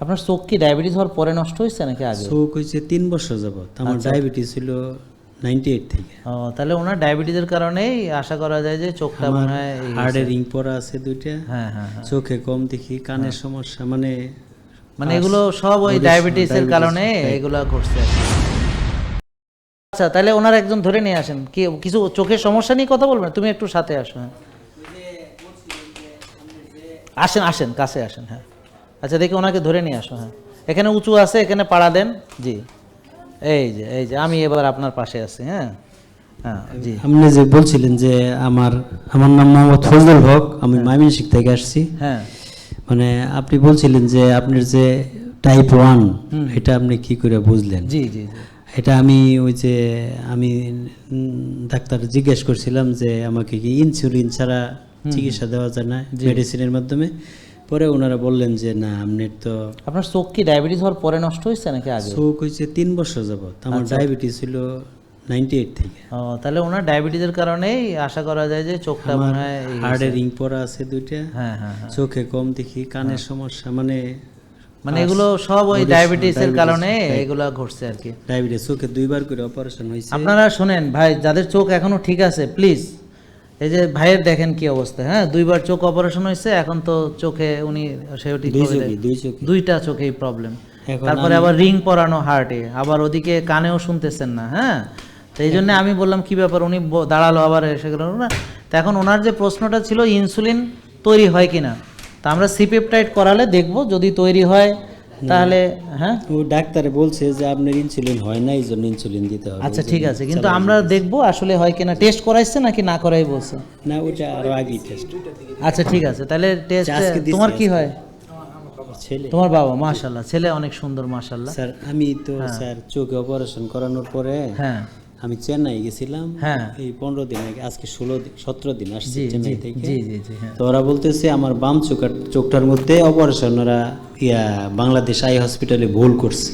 আপনার চোখ কি ডায়াবেটিস হওয়ার পরে নষ্ট হয়েছে নাকি আগে? চোখ হয়েছে তিন বছর যাবত আমার আচ্ছা। ডায়াবেটিস ছিল নাইনটি এইট থেকে। ও তাহলে ওনার ডায়াবেটিসের কারণেই আশা করা যায় যে চোখটা মনে হয় হার্টের রিং পরা আছে দুইটা। হ্যাঁ হ্যাঁ হ্যাঁ। চোখে কম দেখি কানের সমস্যা মানে মানে এগুলো সব ওই ডায়াবেটিসের কারণে. এগুলো কি। আচ্ছা তাহলে ওনার একজন ধরে নিয়ে আসেন। কি কিছু চোখের সমস্যা নিয়ে কথা বলবেন? তুমি একটু সাথে আসো হ্যাঁ। আসেন আসেন কাছে আসেন হ্যাঁ। আচ্ছা দেখি ওনাকে ধরে নিয়ে আসো হ্যাঁ। এখানে উঁচু আছে এখানে পাড়া দেন। জি। এই যে এই যে আমি এবার আপনার পাশে আছি হ্যাঁ। হ্যাঁ আপনি যে বলছিলেন যে আমার আমার নাম মোহাম্মদ ফজলুল হক আমি ময়মনসিং থেকে আসছি। হ্যাঁ। মানে আপনি বলছিলেন যে আপনার যে টাইপ ওয়ান এটা আপনি কি করে বুঝলেন? জি জি এটা আমি ওই যে আমি ডাক্তার জিজ্ঞেস করছিলাম যে আমাকে কি ইনসুলিন ছাড়া চিকিৎসা দেওয়া যায় না মেডিসিনের মাধ্যমে? পরে ওনারা বললেন যে না আপনার তো আপনার চোখ কি ডায়াবেটিস হওয়ার পরে নষ্ট হয়েছে নাকি আগে? চোখ হয়েছে তিন বছর যাবত আমার আচ্ছা। ডায়াবেটিস ছিল নাইনটি এইট থেকে। ও তাহলে ওনার ডায়াবেটিসের কারণেই আশা করা যায় যে চোখটা মনে হয় হার্টের রিং পরা আছে দুইটা। হ্যাঁ হ্যাঁ হ্যাঁ। চোখে কম দেখি কানের সমস্যা মানে মানে এগুলো সব ওই ডায়াবেটিসের কারণে এগুলো ঘটছে আর কি। ডায়াবেটিস চোখে দুইবার করে অপারেশন হয়েছে। আপনারা শোনেন ভাই যাদের চোখ এখনও ঠিক আছে প্লিজ এই যে ভাইয়ের দেখেন কি অবস্থা হ্যাঁ? দুইবার চোখ অপারেশন হয়েছে এখন তো চোখে উনি সেটি দুইটা চোখেই প্রবলেম তারপরে আবার রিং পরানো হার্টে আবার ওদিকে কানেও শুনতেছেন না হ্যাঁ? তো এই জন্য আমি বললাম কি ব্যাপার? উনি দাঁড়াল আবার এসে গেল না। তো এখন ওনার যে প্রশ্নটা ছিল ইনসুলিন তৈরি হয় কিনা? তা আমরা সিপেপটাইড করালে দেখব যদি তৈরি হয় তাহলে হ্যাঁ? ও ডাক্তারে বলছে যে আপনার ইনসুলিন হয় না এই জন্য ইনসুলিন দিতে হবে। আচ্ছা ঠিক আছে কিন্তু আমরা দেখব আসলে হয় কিনা টেস্ট করাইছে নাকি না করাই বলছে? না ওটা আরও আগে টেস্ট আচ্ছা ঠিক আছে তাহলে টেস্ট তোমার কি হয়? ছেলে। তোমার বাবা মাশাল্লাহ ছেলে অনেক সুন্দর মাশাল্লাহ স্যার আমি তো স্যার চোখে অপারেশন করানোর পরে হ্যাঁ। আমি চেন্নাই গেছিলাম হ্যাঁ। এই পনেরো দিন আগে আজকে ষোলো দিন সতেরো দিন আসছি চেন্নাই থেকে। জি জি জি হ্যাঁ। তো ওরা বলতেছে আমার বাম চোখার চোখটার মধ্যে অপারেশন ওরা ইয়া বাংলাদেশ আই হসপিটালে ভুল করছে।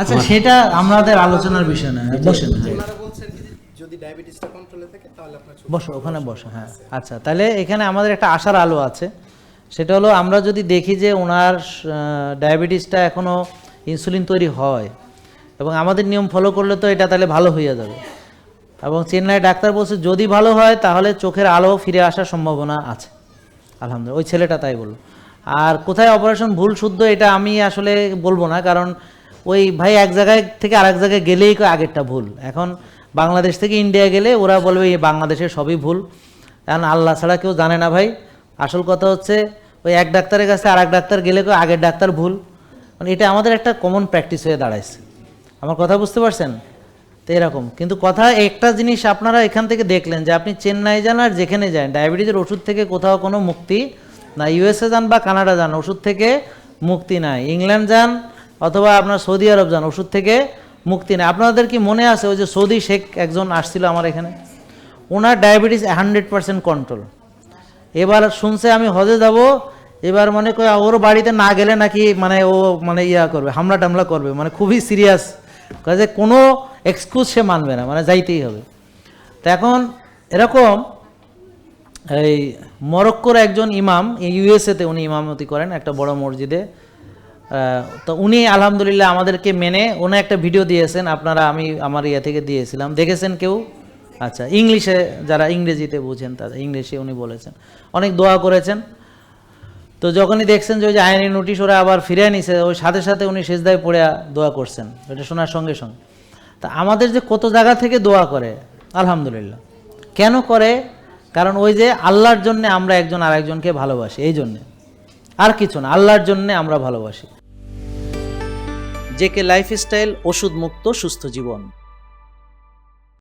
আচ্ছা সেটা আমাদের আলোচনার বিষয় না বসেন যদি ডায়াবেটিসটা কন্ট্রোলে থাকে তাহলে আপনার বসো ওখানে বসো হ্যাঁ। আচ্ছা তাহলে এখানে আমাদের একটা আশার আলো আছে। সেটা হলো আমরা যদি দেখি যে ওনার ডায়াবেটিসটা এখনও ইনসুলিন তৈরি হয় এবং আমাদের নিয়ম ফলো করলে তো এটা তাহলে ভালো হয়ে যাবে। এবং চেন্নাই ডাক্তার বলছে, যদি ভালো হয়, তাহলে চোখের আলো ফিরে আসার সম্ভাবনা আছে। আলহামদুলিল্লাহ, ওই ছেলেটা তাই বলল। আর কোথায় অপারেশন ভুল শুদ্ধ, এটা আমি আসলে বলব না, কারণ ওই ভাই এক জায়গায় থেকে আরেক জায়গায় গেলেই আগেরটা ভুল। এখন বাংলাদেশ থেকে ইন্ডিয়া গেলে ওরা বলবে, এই বাংলাদেশের সবই ভুল। কারণ আল্লাহ ছাড়া কেউ জানে না ভাই। আসল কথা হচ্ছে, ওই এক ডাক্তারের কাছে আর এক ডাক্তার গেলে কয় আগের ডাক্তার ভুল। মানে এটা আমাদের একটা কমন প্র্যাকটিস হয়ে দাঁড়াইছে। আমার কথা বুঝতে পারছেন? তো এরকম। কিন্তু কথা একটা জিনিস আপনারা এখান থেকে দেখলেন যে আপনি চেন্নাই যান আর যেখানে যান, ডায়াবেটিসের ওষুধ থেকে কোথাও কোনো মুক্তি না। ইউএসএ যান বা কানাডা যান, ওষুধ থেকে মুক্তি নাই। ইংল্যান্ড যান অথবা আপনার সৌদি আরব যান, ওষুধ থেকে মুক্তি নেই। আপনাদের কি মনে আছে ওই যে সৌদি শেখ একজন আসছিল আমার এখানে? ওনার ডায়াবেটিস হান্ড্রেড পার্সেন্ট কন্ট্রোল। এবার শুনছে আমি হজে যাব, এবার মনে ওর বাড়িতে না গেলে নাকি মানে ও মানে ইয়া করবে হামলা টামলা করবে। মানে খুবই সিরিয়াস কাজে কোনো এক্সকিউজ সে মানবে না মানে যাইতেই হবে। তো এখন এরকম এই মরক্কোর একজন ইমাম ইউএসএতে উনি ইমামতি করেন একটা বড় মসজিদে। তো উনি আলহামদুলিল্লাহ আমাদেরকে মেনে উনি একটা ভিডিও দিয়েছেন, আপনারা আমি আমার ইয়ে থেকে দিয়েছিলাম। দেখেছেন কেউ? আচ্ছা ইংলিশে যারা ইংরেজিতে বুঝেন তারা ইংলিশে উনি বলেছেন। অনেক দোয়া করেছেন। তো যখনই দেখছেন যে ওই যে আইনি নোটিশ ওরা আবার ফিরে নিছে, ওই সাথে সাথে উনি সেজদায় পড়ে দোয়া করছেন। এটা শোনার সঙ্গে সঙ্গে। তা আমাদের যে কত জায়গা থেকে দোয়া করে, আলহামদুলিল্লাহ। কেন করে? কারণ ওই যে আল্লাহর জন্য আমরা একজন আরেকজনকে ভালোবাসি, এই জন্যে। আর কিছু না, আল্লাহর জন্যে আমরা ভালোবাসি। জেকে লাইফস্টাইল ওষুধ মুক্ত সুস্থ জীবন।